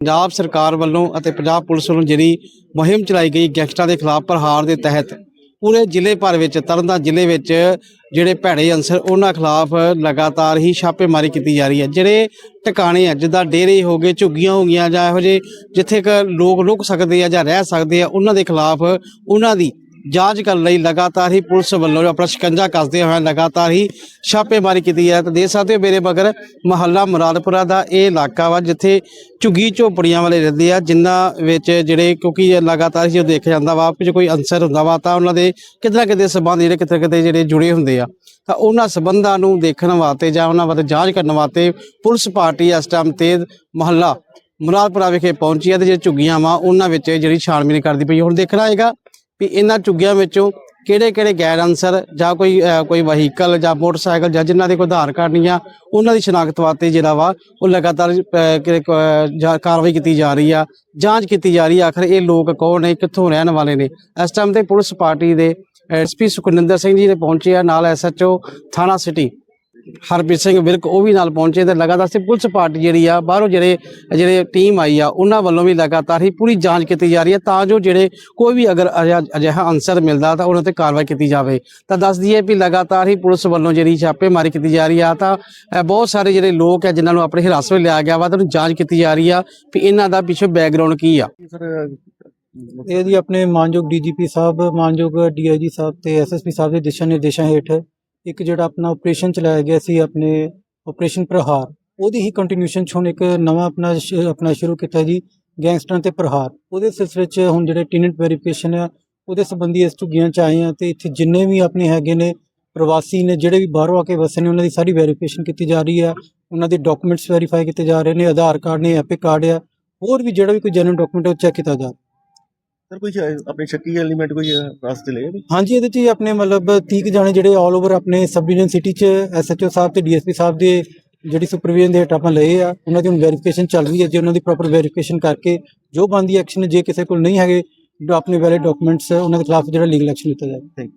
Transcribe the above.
ਪੰਜਾਬ ਸਰਕਾਰ ਵੱਲੋਂ ਅਤੇ ਪੰਜਾਬ ਪੁਲਿਸ ਵੱਲੋਂ ਜਿਹੜੀ ਮੁਹਿੰਮ ਚਲਾਈ ਗਈ ਗੈਂਗਸਟਰਾਂ ਦੇ ਖਿਲਾਫ ਪ੍ਰਹਾਰ ਦੇ ਤਹਿਤ, ਪੂਰੇ ਜ਼ਿਲ੍ਹੇ ਭਰ ਵਿੱਚ ਤਰਨਤਾਰਨ ਜ਼ਿਲ੍ਹੇ ਵਿੱਚ ਜਿਹੜੇ ਭੈੜੇ ਅੰਸਰ ਉਹਨਾਂ ਖਿਲਾਫ ਲਗਾਤਾਰ ਹੀ ਛਾਪੇਮਾਰੀ ਕੀਤੀ ਜਾ ਰਹੀ ਹੈ। ਜਿਹੜੇ ਟਿਕਾਣੇ ਆ, ਜਿੱਦਾਂ ਡੇਰੇ ਹੋ ਗਏ, ਝੁੱਗੀਆਂ ਹੋ ਗਈਆਂ ਜਾਂ ਇਹੋ ਜਿਹੇ ਜਿੱਥੇ ਕ ਲੋਕ ਰੁਕ ਸਕਦੇ ਆ ਜਾਂ ਰਹਿ ਸਕਦੇ ਆ, ਉਹਨਾਂ ਦੇ ਖਿਲਾਫ ਉਹਨਾਂ ਦੀ ਜਾਂਚ ਕਰਨ ਲਈ ਲਗਾਤਾਰ ਹੀ ਪੁਲਿਸ ਵੱਲੋਂ ਆਪਣਾ ਸ਼ਿਕੰਜਾ ਕੱਸਦੇ ਹੋਏ ਲਗਾਤਾਰ ਹੀ ਛਾਪੇਮਾਰੀ ਕੀਤੀ ਹੈ। ਤੇ ਦੇਖ ਸਕਦੇ ਹੋ ਮੇਰੇ ਮਗਰ ਮਹੱਲਾ ਮੁਰਾਦਪੁਰਾ ਦਾ ਇਹ ਇਲਾਕਾ ਵਾ, ਜਿੱਥੇ ਝੁੱਗੀ ਝੋਪੜੀਆਂ ਵਾਲੇ ਰਹਿੰਦੇ ਆ, ਜਿਨ੍ਹਾਂ ਵਿੱਚ ਜਿਹੜੇ ਕਿਉਂਕਿ ਲਗਾਤਾਰ ਹੀ ਜੋ ਦੇਖਿਆ ਜਾਂਦਾ ਵਾ ਕਿ ਜੇ ਕੋਈ ਅਨਸਰ ਹੁੰਦਾ ਵਾ, ਤਾਂ ਉਹਨਾਂ ਦੇ ਕਿਤੇ ਨਾ ਕਿਤੇ ਸਬੰਧ ਜਿਹੜੇ ਕਿਤੇ ਨਾ ਕਿਤੇ ਜਿਹੜੇ ਜੁੜੇ ਹੁੰਦੇ ਆ। ਤਾਂ ਉਹਨਾਂ ਸਬੰਧਾਂ ਨੂੰ ਦੇਖਣ ਵਾਸਤੇ ਜਾਂ ਉਹਨਾਂ ਬਾਰੇ ਜਾਂਚ ਕਰਨ ਵਾਸਤੇ ਪੁਲਿਸ ਪਾਰਟੀ ਇਸ ਟਾਈਮ ਤੇ ਮਹੱਲਾ ਮੁਰਾਦਪੁਰਾ ਵਿਖੇ ਪਹੁੰਚੀ ਹੈ ਤੇ ਜਿਹੜੇ ਝੁੱਗੀਆਂ ਵਾ, ਉਹਨਾਂ ਵਿੱਚ ਜਿਹੜੀ ਛਾਣਬੀਨ ਕਰਦੀ ਪਈ ਹੁਣ ਦੇਖਣਾ ਹੈਗਾ ਵੀ ਇਹਨਾਂ ਝੁੱਗੀਆਂ ਵਿੱਚੋਂ ਕਿਹੜੇ ਕਿਹੜੇ ਗੈਰ ਅਨਸਰ ਜਾਂ ਕੋਈ ਕੋਈ ਵਹੀਕਲ ਜਾਂ ਮੋਟਰਸਾਈਕਲ ਜਾਂ ਜਿਨ੍ਹਾਂ ਦੇ ਕੋਈ ਆਧਾਰ ਕਾਰਡ ਨਹੀਂ ਆ, ਉਹਨਾਂ ਦੀ ਸ਼ਨਾਖਤ ਵਾਸਤੇ ਜਿਹੜਾ ਵਾ, ਉਹ ਲਗਾਤਾਰ ਕਾਰਵਾਈ ਕੀਤੀ ਜਾ ਰਹੀ ਆ, ਜਾਂਚ ਕੀਤੀ ਜਾ ਰਹੀ ਆ, ਆਖਰ ਇਹ ਲੋਕ ਕੌਣ ਨੇ, ਕਿੱਥੋਂ ਰਹਿਣ ਵਾਲੇ ਨੇ। ਇਸ ਟਾਈਮ ਤੇ ਪੁਲਿਸ ਪਾਰਟੀ ਦੇ ਐਸਪੀ ਸੁਖਨਿੰਦਰ ਸਿੰਘ ਜੀ ਨੇ ਪਹੁੰਚੇ ਆ, ਨਾਲ ਐਸਐਚਓ ਥਾਣਾ ਸਿਟੀ ਹਰਪ੍ਰੀਤ ਸਿੰਘ ਵਿਰਕ ਉਹ ਵੀ ਨਾਲ ਪਹੁੰਚੇ ਤੇ ਲਗਾਤਾਰ ਸੇ ਪੁਲਿਸ ਪਾਰਟੀ ਜਿਹੜੀ ਆ, ਬਾਹਰੋਂ ਜਿਹੜੇ ਜਿਹੜੇ ਟੀਮ ਆਈ ਆ, ਉਹਨਾਂ ਵੱਲੋਂ ਵੀ ਲਗਾਤਾਰ ਹੀ ਪੂਰੀ ਜਾਂਚ ਕੀਤੀ ਜਾ ਰਹੀ ਹੈ ਤਾਂ ਜੋ ਜਿਹੜੇ ਕੋਈ ਵੀ ਅਗਰ ਅਜਿਹਾ- ਅਨਸਰ ਮਿਲਦਾ ਤਾਂ ਉਹਨਾਂ ਤੇ ਕਾਰਵਾਈ ਕੀਤੀ ਜਾਵੇ। ਤਾਂ ਦੱਸ ਦਈਏ ਵੀ ਲਗਾਤਾਰ ਹੀ ਪੁਲਿਸ ਵੱਲੋਂ ਜਿਹੜੀ ਛਾਪੇਮਾਰੀ ਕੀਤੀ ਜਾ ਰਹੀ ਆ ਤਾਂ ਬਹੁਤ ਸਾਰੇ ਜਿਹੜੇ ਲੋਕ ਆ ਜਿਨ੍ਹਾਂ ਨੂੰ ਆਪਣੇ ਹਿਰਾਸਤ ਵਿੱਚ ਲਿਆ ਗਿਆ ਵਾ ਤਾਂ ਉਹਨੂੰ ਜਾਂਚ ਕੀਤੀ ਜਾ ਰਹੀ ਆ ਵੀ ਇਹਨਾਂ ਦਾ ਪਿੱਛੇ ਬੈਕਗ੍ਰਾਉਂਡ ਕੀ ਆ। ਇਹ ਜੀ ਆਪਣੇ ਮਾਨਯੋਗ ਡੀਜੀਪੀ ਸਾਹਿਬ, ਮਾਨਯੋਗ ਡੀਆਈਜੀ ਸਾਹਿਬ ਤੇ ਐਸਐਸਪੀ ਸਾਹਿਬ ਦੇ ਦਿਸ਼ਾ ਨਿਰਦੇਸ਼ਾਂ ਹੇਠ ਇੱਕ ਜਿਹੜਾ ਆਪਣਾ ਆਪਰੇਸ਼ਨ ਚਲਾਇਆ ਗਿਆ ਸੀ ਆਪਣੇ ਆਪਰੇਸ਼ਨ ਪ੍ਰਹਾਰ, ਉਹਦੀ ਹੀ ਕੰਟੀਨਿਊਸ਼ਨ ਚ ਹੁਣ ਇੱਕ ਨਵਾਂ ਆਪਣਾ ਸ਼- ਆਪਣਾ ਸ਼ੁਰੂ ਕੀਤਾ ਜੀ ਗੈਂਗਸਟਰਾਂ ਤੇ ਪ੍ਰਹਾਰ। ਉਹਦੇ ਸਿਲਸਿਲੇ ਚ ਹੁਣ ਜਿਹੜੇ ਟੈਨੈਂਟ ਵੈਰੀਫਿਕੇਸ਼ਨ ਆ, ਉਹਦੇ ਸੰਬੰਧੀ ਇਸ ਝੁੱਗੀਆਂ ਚ ਆਏ ਆ ਤੇ ਇੱਥੇ ਜਿੰਨੇ ਵੀ ਆਪਣੇ ਹੈਗੇ ਨੇ ਪ੍ਰਵਾਸੀ ਨੇ, ਜਿਹੜੇ ਵੀ ਬਾਹਰੋਂ ਆ ਕੇ ਵਸੇ ਨੇ, ਉਹਨਾਂ ਦੀ ਸਾਰੀ ਵੈਰੀਫਿਕੇਸ਼ਨ ਕੀਤੀ ਜਾ ਰਹੀ ਆ। ਉਹਨਾਂ ਦੇ ਡਾਕੂਮੈਂਟਸ ਵੈਰੀਫਾਈ ਕੀਤੇ ਜਾ ਰਹੇ ਨੇ, ਆਧਾਰ ਕਾਰਡ ਨੇ ਐਪਿਕ ਕਾਰਡ ਆ। ਹੋਰ ਵੀ ਜਿਹੜਾ ਵੀ ਕੋਈ ਜੈਨੂਇਨ ਡਾਕੂਮੈਂਟ ਉਹ ਚੈੱਕ ਕੀਤਾ ਜਾ ਰਿਹਾ। ਸਰ ਕੋਈ ਆਪਣੇ ਸ਼ੱਕੀ ਐਲੀਮੈਂਟ ਕੋਈ ਰਸਤੇ ਲਏ ਨੇ? ਹਾਂਜੀ ਇਹਦੇ ਚ ਹੀ ਆਪਣੇ ਮਤਲਬ 30 ਕੁ ਜਾਣੇ ਜਿਹੜੇ ਆਲ ਓਵਰ ਆਪਣੇ ਸਬ ਡਿਵੀਜ਼ਨ ਸਿਟੀ ਚ ਐਸਐਚਓ ਸਾਹਿਬ ਤੇ ਡੀਐਸਪੀ ਸਾਹਿਬ ਦੇ ਜਿਹੜੀ ਸੁਪਰਵੀਜ਼ਨ ਦੇ ਹੇਠ ਆਪਾਂ ਲਏ ਆ ਉਹਨਾਂ ਦੀ ਹੁਣ ਵੈਰੀਫਿਕੇਸ਼ਨ ਚੱਲ ਰਹੀ ਹੈ। ਜੇ ਉਹਨਾਂ ਦੀ ਪ੍ਰੋਪਰ ਵੈਰੀਫਿਕੇਸ਼ਨ ਕਰਕੇ ਜੋ ਬਣਦੀ ਐਕਸ਼ਨ ਜੇ ਕਿਸੇ ਕੋਲ ਨਹੀਂ ਹੈਗੇ ਜੋ ਆਪਣੇ ਵੈਲਿਡ ਡਾਕੂਮੈਂਟਸ ਉਹਨਾਂ ਦੇ ਖਿਲਾਫ ਜਿਹੜਾ ਲੀਗਲ ਐਕਸ਼ਨ ਲਿੱਤਾ ਜਾਏ